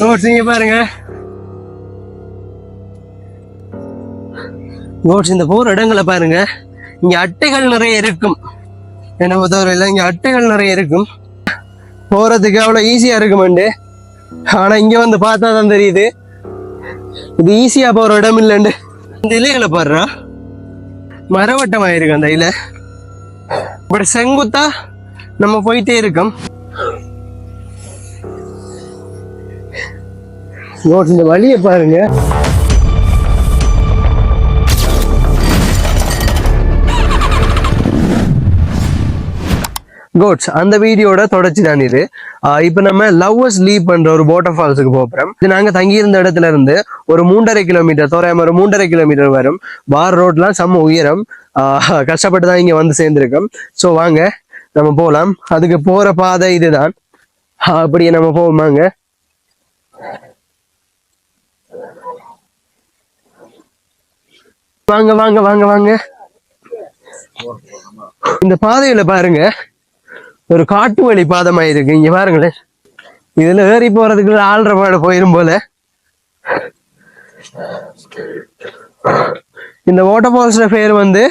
Quotes இங்க பாருங்க. Roads இந்த போற இடங்களை பாருங்க. இங்க அட்டைகள் நிறைய இருக்கும். என்ன பொறுத்தவரையில் இங்க அட்டைகள் நிறைய இருக்கும். போறதுக்கு அவ்வளோ ஈஸியா இருக்குமெண்டு ஆனா இங்க வந்து பார்த்தா தான் தெரியுது. இது ஈஸியா போற இடம் இல்லைண்டு இந்த இலைகளை பாடுறா மரவட்டமாயிருக்கு அந்த இலை. இப்படி செங்குத்தா நம்ம போயிட்டே இருக்கோம். நோட் இந்த வழியை பாருங்க. கோட்ஸ் அந்த வீடியோட தொடர்ச்சி தான் இது. ஆஹ் இப்ப நம்ம லவ்வர்ஸ் லீவ் பண்ற ஒரு வாட்டர் ஃபால்ஸுக்கு போறோம். இது நாங்க தங்கியிருந்த இடத்துல இருந்து ஒரு மூன்றரை கிலோமீட்டர் தோராயமா ஒரு மூன்றரை கிலோமீட்டர் வரும். பார் ரோட்லாம் செம்ம உயரம். ஆஹ் கஷ்டப்பட்டு தான் இங்க வந்து சேர்ந்துருக்கோம். ஸோ வாங்க நம்ம போலாம். அதுக்கு போற பாதை இதுதான். அப்படியே நம்ம போவோமாங்க வாங்க வாங்க வாங்க வாங்க. இந்த பாதையில பாருங்க. ஒரு காட்டு வழி பாதமா இருக்கு. இங்க பாருங்களேன். இதுல ஏறி போறதுக்கு ஆள்ற பாடு போயிரும் போல. இந்த வாட்டர் ஃபால்ஸ்ல பேர் வந்து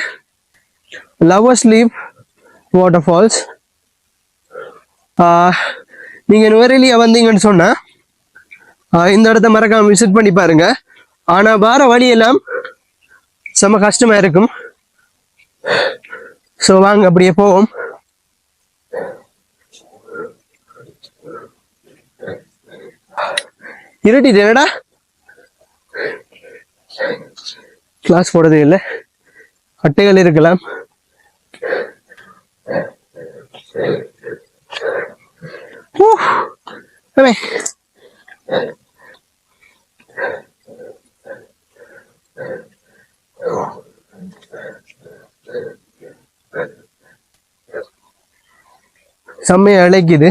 லவர் ஸ்லீப் வாட்டர் ஃபால்ஸ் நீங்க நுவரெலியா வந்தீங்கன்னு சொன்னா இந்த இடத்த மறக்காம விசிட் பண்ணி பாருங்க. ஆனா வார வழியெல்லாம் செம்ம கஷ்டமா இருக்கும். ஸோ வாங்க அப்படியே போவோம். இருட்டிட்டு என்னடா? கிளாஸ் போடுறதே இல்லை. அட்டைகள் இருக்கலாம். Woo! Come here. செம்மையா அழைக்குது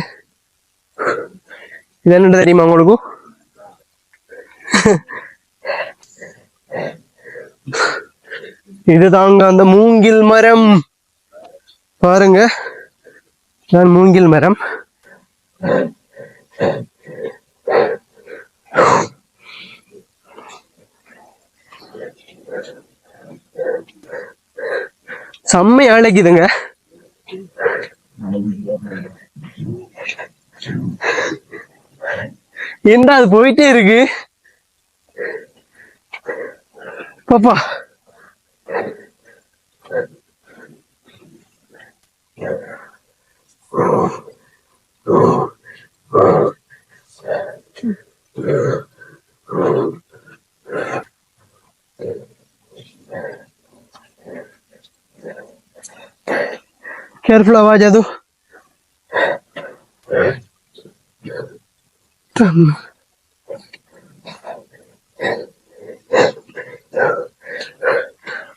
இது என்ன தெரியுமா உங்களுக்கு? இதுதாங்க அந்த மூங்கில் மரம். பாருங்க. நான் மூங்கில் மரம். செம்மையா அழைக்குதுங்க என்ன அது போயிட்டே இருக்கு? பாப்பா. Oh, એરફ્લો અવાજ હતો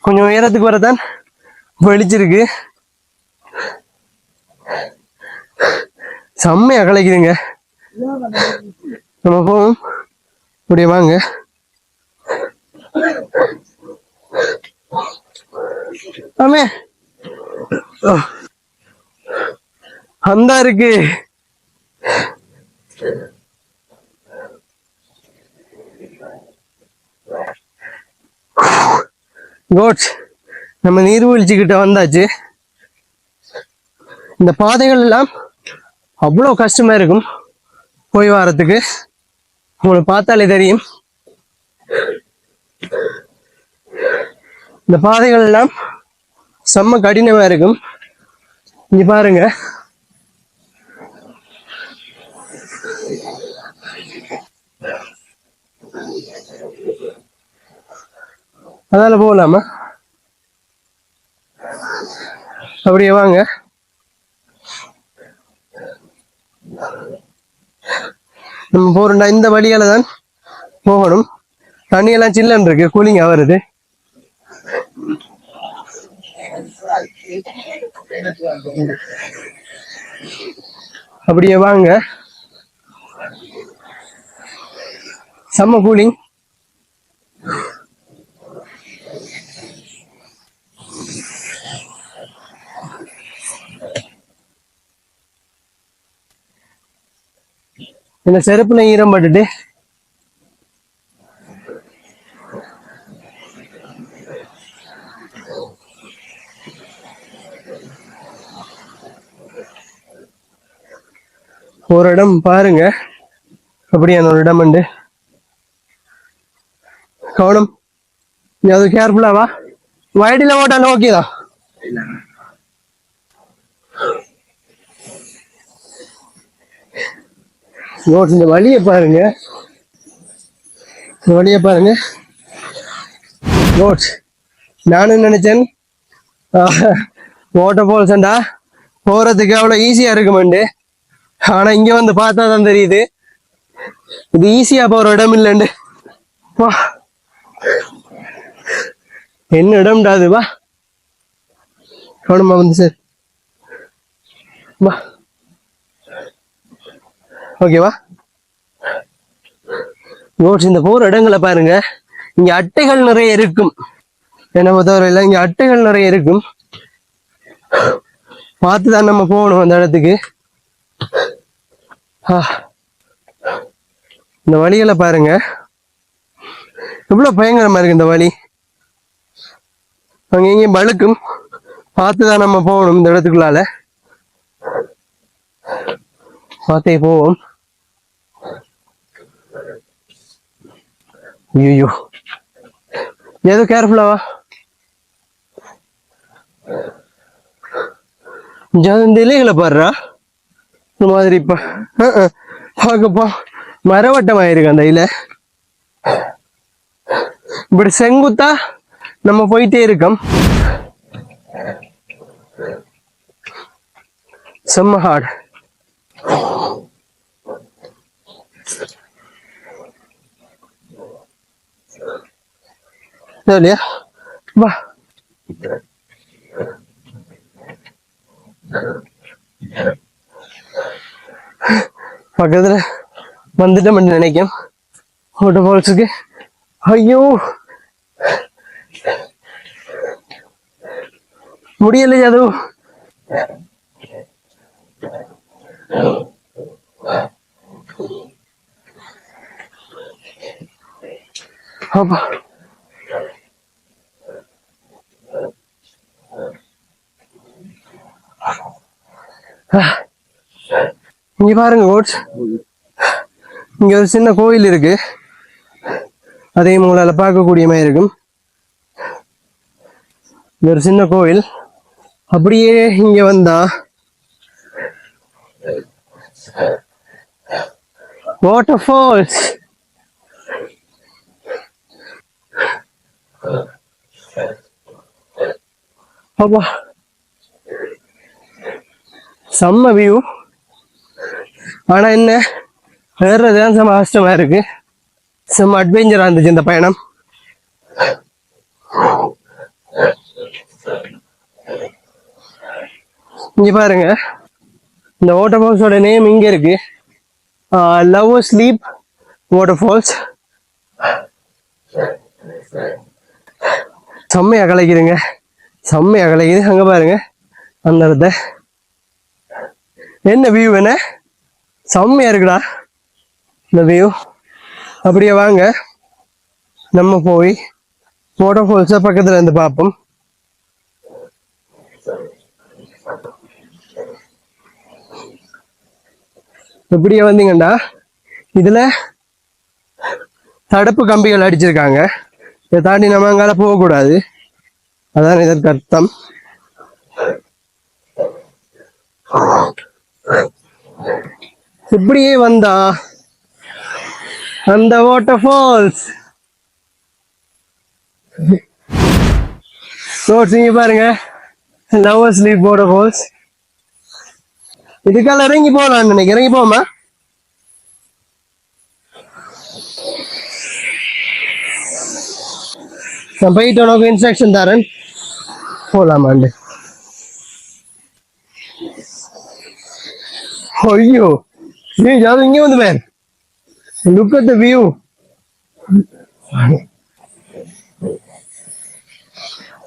கொஞ்சம் உயரத்துக்கு வரதான் வெளிச்சிருக்கு செம்மையா கலைக்குதுங்க. நம்ம போவோம். அப்படியே வாங்க. ஆமே அந்த இருக்கு. கோட்ஸ் நம்ம நீர்வீழ்ச்சி கிட்ட வந்தாச்சு. இந்த பாதைகள் எல்லாம் அவ்வளோ கஷ்டமா இருக்கும் போய் வரதுக்கு உங்களை பார்த்தாலே தெரியும். இந்த பாதைகள் எல்லாம் செம்ம கடினமா இருக்கும். இங்க பாருங்க. அதால போகலாமா அப்படியே வாங்க. நம்ம போறோம்டா இந்த வழியால தான் போகணும். தண்ணியெல்லாம் சில்லன் இருக்கு கூலிங்கா வருது அப்படியே வாங்க. செம்ம கூலிங். இந்த செருப்புல ஈரம் பட்டுட்டு ஒரு இடம் பாருங்க. அப்படியான ஒரு இடம் உண்டு. கவனம். நீ அது கேர்ஃபுல்லா வா. வயடில ஓட்டாலும் ஓகேதா தான். நோட்ஸ் இந்த வழியை பாருங்க. இந்த வழியை பாருங்க. நோட்ஸ் நானும் நினைச்சேன். வாட்டர் ஃபால்ஸ்ண்டா போறதுக்கு அவ்வளோ ஈஸியா இருக்குமெண்டு. ஆனா இங்க வந்து பார்த்தா தான் தெரியுது. இது ஈஸியா போற இடம் இல்லைண்டு வா. என்ன இடம்டா அது? வா. கவனமா வந்து சார் வா. ஓகேவா நோட்ஸ் இந்த போற இடங்களை பாருங்க. இங்க அட்டைகள் நிறைய இருக்கும். என்ன பொறுத்தவரையில இங்க அட்டைகள் நிறைய இருக்கும். பார்த்து தான் நம்ம போகணும் அந்த இடத்துக்கு. இந்த வழிகளை பாருங்க. எவ்வளவு பயங்கரமா இருக்கு இந்த வழி. அங்க எங்கேயும் வழுக்கும் பார்த்து தான் நம்ம போகணும் இந்த இடத்துக்குள்ளால. பார்த்தே போவோம். ஐயோ ஏதோ கேர்ஃபுல்லாவா இந்த இலைகளை பாடுறா இந்த மாதிரி இப்ப அஹ், பார்க்கப்போ இருக்கு அந்த இலை. இப்படி செங்குத்தா நம்ம போயிட்டே இருக்கோம். செம்ம ஹார்ட் இல்லையா? வா. பக்கத்துல வந்துட்டோம் நினைக்கும் வாட்டர் ஃபால்ஸுக்கு ஐயோ முடியல அது அப்பா இங்க பாருங்க கோட்ஸ் இங்க ஒரு சின்ன கோயில் இருக்கு. அதையும் உங்களால பார்க்கக்கூடிய மாதிரி இருக்கும். இங்க ஒரு சின்ன கோயில் அப்படியே இங்க வந்தா வாட்டர் ஃபால்ஸ் அப்பா. செம்ம வியூ ஆனால் என்ன ஏறுறதுதான் செம்ம கஷ்டமா இருக்கு. செம்ம அட்வென்ச்சராக இருந்துச்சு இந்த பயணம். இங்கே பாருங்க. இந்த வாட்டர் ஃபால்ஸோட நேம் இங்கே இருக்கு. லவ் ஸ்லீப் வாட்டர் ஃபால்ஸ் செம்மையாக கலைக்குதுங்க. செம்மையாக கலைக்குது. அங்கே பாருங்க. அந்த இடத்த. என்ன வியூ என்ன செம்மையா இருக்குடா இந்த வியூ அப்படியே வாங்க நம்ம போய் வாட்டர் ஃபால்ஸை பக்கத்துல இருந்து பார்ப்போம். இப்படியே வந்தீங்கண்டா இதுல தடுப்பு கம்பிகள் அடிச்சிருக்காங்க. இதை தாண்டி நம்ம அங்கால போகக்கூடாது. அதான் இதற்கு அர்த்தம். இப்படியே வந்தா? அந்த வாட்டர் ஃபால்ஸ் ரோட்ஸ் இங்க பாருங்க. லவர் ஸ்லீப் வாட்டர் ஃபால்ஸ் இதுக்கால இறங்கி போகலாம் நினைக்கிறேன். இறங்கி போமா நான் போயிட்டு உனக்கு இன்ஸ்ட்ரக்ஷன் தரேன். போலாமாண்டு ஐயோ. ஏய் யாரும் இங்கே வந்து man look at the view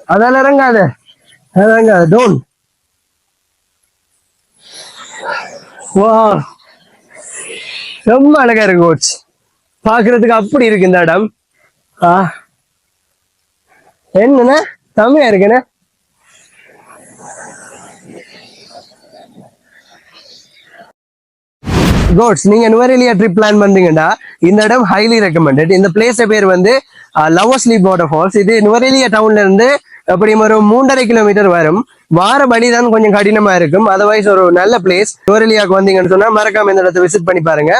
அதால இறங்காத. இறங்காத. டோன் வா ரொம்ப அழகா இருக்கு கோச் பாக்குறதுக்கு அப்படி இருக்கு இந்த இடம். ஆ. என்னண்ணே? செம்மையா இருக்குண்ணே. கோட்ஸ் நீங்க நுவரெலியா ட்ரிப் பிளான் பண்றீங்கன்னா இந்த இடம் ஹைலி ரெக்கமெண்டட் இந்த பிளேஸ் பேர் வந்து லவ்வர்ஸ்லி வாட்டர் ஃபால்ஸ் இது நுவரெலியா டவுன்ல இருந்து எப்படியும் ஒரு மூன்றரை கிலோமீட்டர் வரும். வார வழி தான் கொஞ்சம் கடினமா இருக்கும். அதர்வைஸ் ஒரு நல்ல பிளேஸ் நுவரெலியாவுக்கு வந்தீங்கன்னு சொன்னா மறக்காம இந்த இடத்தை விசிட் பண்ணி பாருங்க.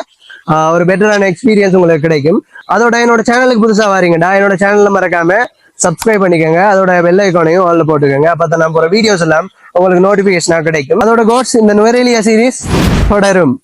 ஒரு பெட்டரான எக்ஸ்பீரியன்ஸ் உங்களுக்கு கிடைக்கும். அதோட என்னோட சேனலுக்கு புதுசா வரீங்கடா என்னோட சேனல்ல மறக்காம சப்ஸ்கிரைப் பண்ணிக்கோங்க. அதோட வெள்ளை ஐக்கானையும் ஆல்ல போட்டுக்கோங்க. அப்பதான் நம்ம போகிற வீடியோஸ் எல்லாம் உங்களுக்கு நோட்டிஃபிகேஷனாக கிடைக்கும். அதோட கோட்ஸ் இந்த நுவரெலியா சீரிஸ் தொடரும்.